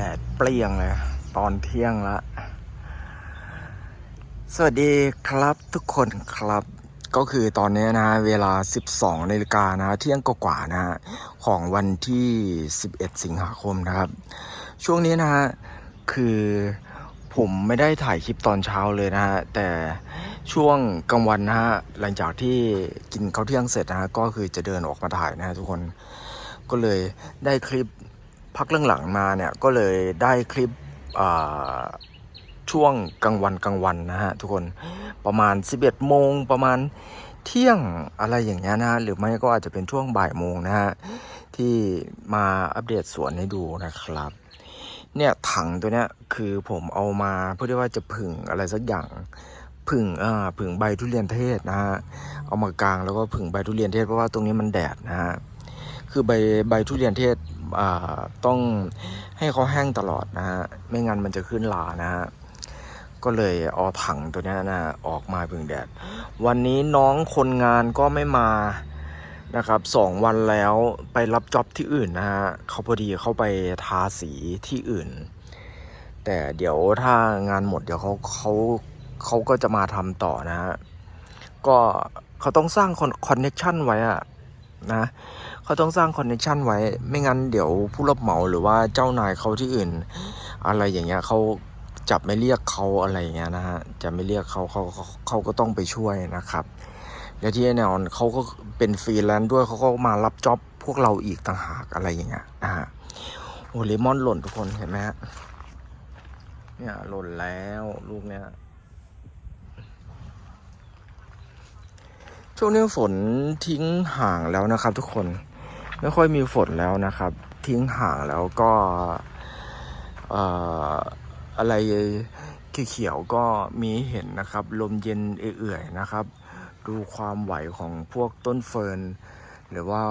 ดดเปรี้ยงเลยตอนเที่ยงละ สวัสดีครับทุกคนครับก็คือตอนนี้นะเวลา 12นาฬิกานะเที่ยงกว่าๆนะฮะของวันที่ 11 สิงหาคมนะครับ ช่วงนี้นะฮะคือผมไม่ได้ถ่ายคลิปตอนเช้าเลยนะฮะแต่ช่วงกลางวันนะฮะหลังจากที่กินข้าวเที่ยงเสร็จนะฮะก็คือจะเดินออกมาถ่ายนะฮะทุกคนก็เลยได้คลิป พักเรื่องหลังมาเนี่ยก็เลยได้คลิปช่วงกลางวันกลางวันนะฮะทุกคนประมาณ 11โมงประมาณเที่ยงอะไรอย่างเงี้ยนะฮะหรือไม่ก็อาจจะเป็นช่วงบ่ายโมงนะฮะที่มาอัปเดตสวนให้ดูนะครับ เนี่ยถังตัวเนี้ยคือผมเอามาเพื่อที่ว่าจะผึ่งอะไรสักอย่างผึ่งอ่าผึ่งใบทุเรียนเทศนะฮะเอามากางแล้วก็ผึ่งใบทุเรียนเทศเพราะว่าตรงนี้มันแดดนะฮะคือใบใบทุเรียนเทศ ต้องให้เขาแห้งตลอดนะฮะไม่งั้นมันจะขึ้นลานะฮะก็เลยเอาถังตัวนี้นะออกมาผึ่งแดด วันนี้น้องคนงานก็ไม่มานะครับสองวันแล้วไปรับจ็อบที่อื่นนะฮะเขาพอดีเขาไปทาสีที่อื่น แต่เดี๋ยวถ้างานหมดเดี๋ยวเขาเขาเขาก็จะมาทำต่อนะฮะก็เขาต้องสร้างคอนเน็ชันไว้อะ นะเขาต้องสร้างคอนเน็ชันไว้ ไม่งั้นเดี๋ยวผู้รับเหมาหรือว่าเจ้านายเขาที่อื่น อะไรอย่างเงี้ยเขาจับไม่เรียกเขาอะไรเงี้ยนะฮะจะไม่เรียกเขาเขาเขาเขาก็ต้องไปช่วยนะครับ และที่แน่นอนเขาก็เป็นฟรีแลนซ์ด้วยเขาก็มารับจ็อบพวกเราอีกต่างหากอะไรอย่างเงี้ยนะฮะโอ้เลมอนหล่นทุกคนเห็นไหมฮะเนี่ยหล่นแล้วลูกเนี้ย ช่วงนี้ฝนทิ้งห่างแล้วนะครับ ทุกคนไม่ค่อยมีฝนแล้วนะครับ ทิ้งห่างแล้วก็อะไรเขียวๆก็มีเห็นนะครับ ลมเย็นเอื่อยๆนะครับ ดูความไหวของพวกต้นเฟิร์นหรือว่า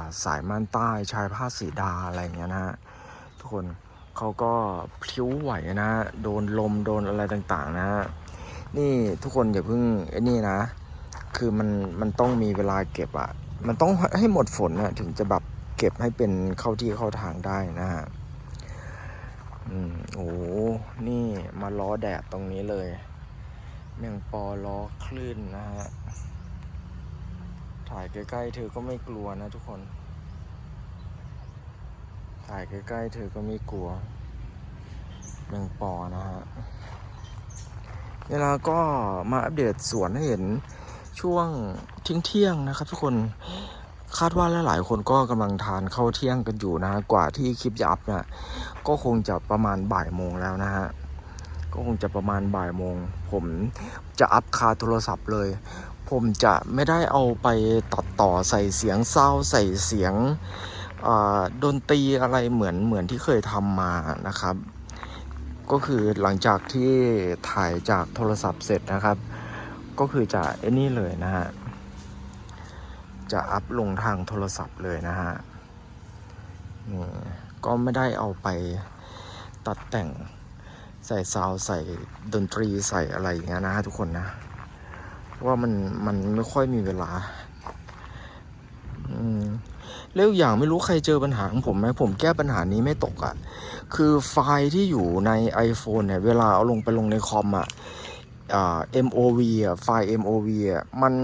าสายม่านใต้ชายผ้าสีดาอะไรเงี้ยนะฮะทุกคนเขาก็พลิ้วไหวนะฮะโดนลมโดนอะไรต่างๆนะฮะนี่ทุกคนอย่าเพิ่งไอ้นี่นะ คือมันมันต้องมีเวลาเก็บอะมันต้องให้หมดฝนอะถึงจะแบบเก็บให้เป็นเข้าที่เข้าทางได้นะฮะอืมโอ้โหนี่มาล้อแดดตรงนี้เลยแมงปอล้อคลื่นนะฮะ ถ่ายใกล้ๆเธอก็ไม่กลัวนะทุกคน ถ่ายใกล้ๆเธอก็ไม่กลัวแมงปอนะฮะเวลาก็มาอัปเดตสวนให้เห็น ช่วงทิ้งเที่ยงนะครับ ทุกคนคาดว่าหลายๆคนก็กำลังทานข้าวเที่ยงกันอยู่นะกว่าที่คลิปจะอัพเนี่ยก็คงจะประมาณบ่ายโมงแล้วนะฮะก็คงจะประมาณบ่ายโมง ผมจะอัพคาโทรศัพท์เลย ผมจะไม่ได้เอาไปตัดต่อใส่เสียงเศร้าใส่เสียงดนตรีอะไรเหมือนเหมือนที่เคยทำมานะครับ ก็คือหลังจากที่ถ่ายจากโทรศัพท์เสร็จนะครับ ก็คือจะไอ้นี่เลยนะฮะ จะอัพลงทางโทรศัพท์เลยนะฮะนี่ก็ไม่ได้เอาไปตัดแต่งใส่ซาวใส่ดนตรีใส่อะไรอย่างเงี้ยนะฮะทุกคนนะ ว่ามันมันไม่ค่อยมีเวลา อืมแล้วอีกอย่างไม่รู้ใครเจอปัญหาของผมไหมผมแก้ปัญหานี้ไม่ตกอะ่ะ คือไฟล์ที่อยู่ใน iPhone เนี่ย เวลาเอาลงไปลงในคอมอะ่ะ MOV อะไฟล์ MOV อะมัน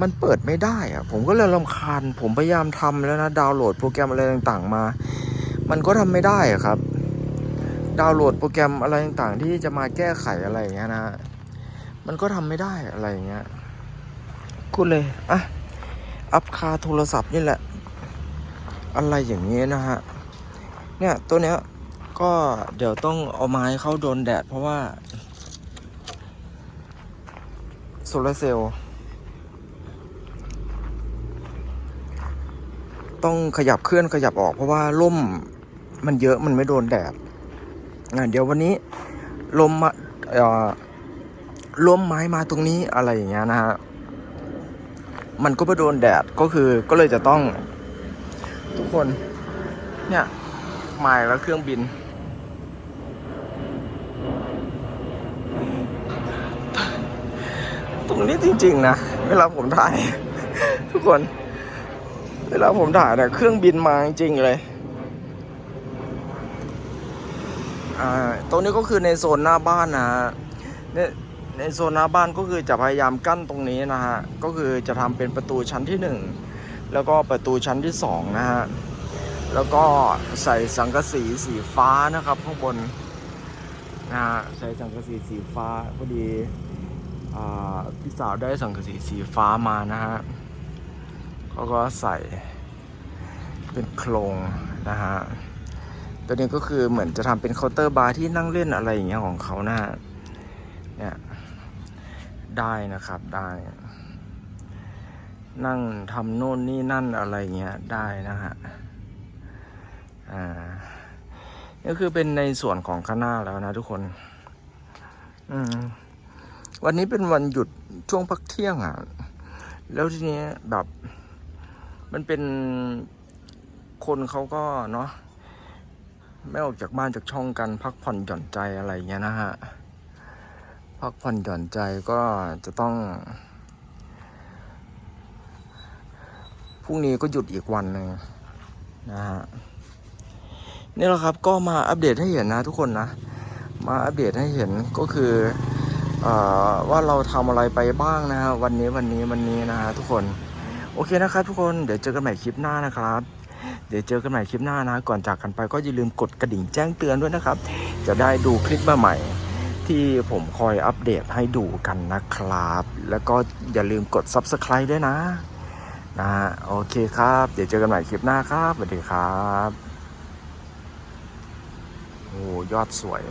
มันเปิดไม่ได้อะ ผมก็เลยรำคาญ ผมพยายามทำแล้วนะ ดาวน์โหลดโปรแกรมอะไรต่างๆ มา มันก็ทำไม่ได้อะครับ ดาวน์โหลดโปรแกรมอะไรต่างๆ ที่จะมาแก้ไขอะไรอย่างเงี้ยนะ มันก็ทำไม่ได้อะไรอย่างเงี้ยกูเลยอะอัพคาโทรศัพท์นี่แหละ อะไรอย่างเงี้ยนะฮะ เนี่ยตัวเนี้ยก็เดี๋ยวต้องเอาไม้เข้าโดนแดดเพราะว่า ซลาร์เซลล์ต้องขยับเคลื่อนขยับออกเพราะว่าร่มมันเยอะมันไม่โดนแดดอะเดี๋ยววันนี้ลมมาเอ่อลมไม้มาตรงนี้อะไรอย่างเงี้ยนะฮะ มันก็ไปโดนแดดก็คือก็เลยจะต้อง ทุกคน เนี่ยไมาแล้วเครื่องบิน ตรงนี้จริง ๆ นะ เวลาผมถ่าย ทุกคน เวลาผมถ่ายเนี่ยเครื่องบินมาจริงๆเลยอ่าตรงนี้ก็คือในโซนหน้าบ้านนะฮะเนี่ยในโซนหน้าบ้านก็คือจะพยายามกั้นตรงนี้นะฮะก็คือจะทำเป็นประตูชั้นที่หนึ่งแล้วก็ประตูชั้นที่สองนะฮะแล้วก็ใส่สังกะสีสีฟ้านะครับข้างบนนะฮะใส่สังกะสีสีฟ้าพอดี พี่สาวได้สังกะสีสีฟ้ามานะฮะเขาก็ใส่เป็นโครงนะฮะ ตัวนี้ก็คือเหมือนจะทำเป็นเคาน์เตอร์บาร์ที่นั่งเล่นอะไรอย่างเงี้ยของเขานะฮะ เนี่ย ได้นะครับได้ นั่งทำโน่นนี่นั่นอะไรเงี้ยได้นะฮะ อ่านี่คือเป็นในส่วนของข้างหน้าแล้วนะทุกคน อืม วันนี้เป็นวันหยุดช่วงพักเที่ยงอะ แล้วทีนี้แบบ มันเป็นคนเขาก็เนาะไม่ออกจากบ้านจากช่องกัน พักผ่อนหย่อนใจอะไรเงี้ยนะฮะ พักผ่อนหย่อนใจก็จะต้องพรุ่งนี้ก็หยุดอีกวันหนึ่งนะฮะนี่แหละครับก็มาอัปเดตให้เห็นนะทุกคนนะ มาอัปเดตให้เห็นก็คือเออ ว่าเราทำอะไรไปบ้างนะฮะวันนี้วันนี้วันนี้นะฮะทุกคนโอเคนะครับทุกคนเดี๋ยวเจอกันใหม่คลิปหน้านะครับ เดี๋ยวเจอกันใหม่คลิปหน้านะ ก่อนจากกันไปก็อย่าลืมกดกระดิ่งแจ้งเตือนด้วยนะครับ จะได้ดูคลิปใหม่ที่ผมคอยอัปเดตให้ดูกันนะครับ แล้วก็อย่าลืมกด Subscribe ด้วยนะนะฮะโอเคครับ เดี๋ยวเจอกันใหม่คลิปหน้าครับสวัสดีครับโอ้ยอดสวย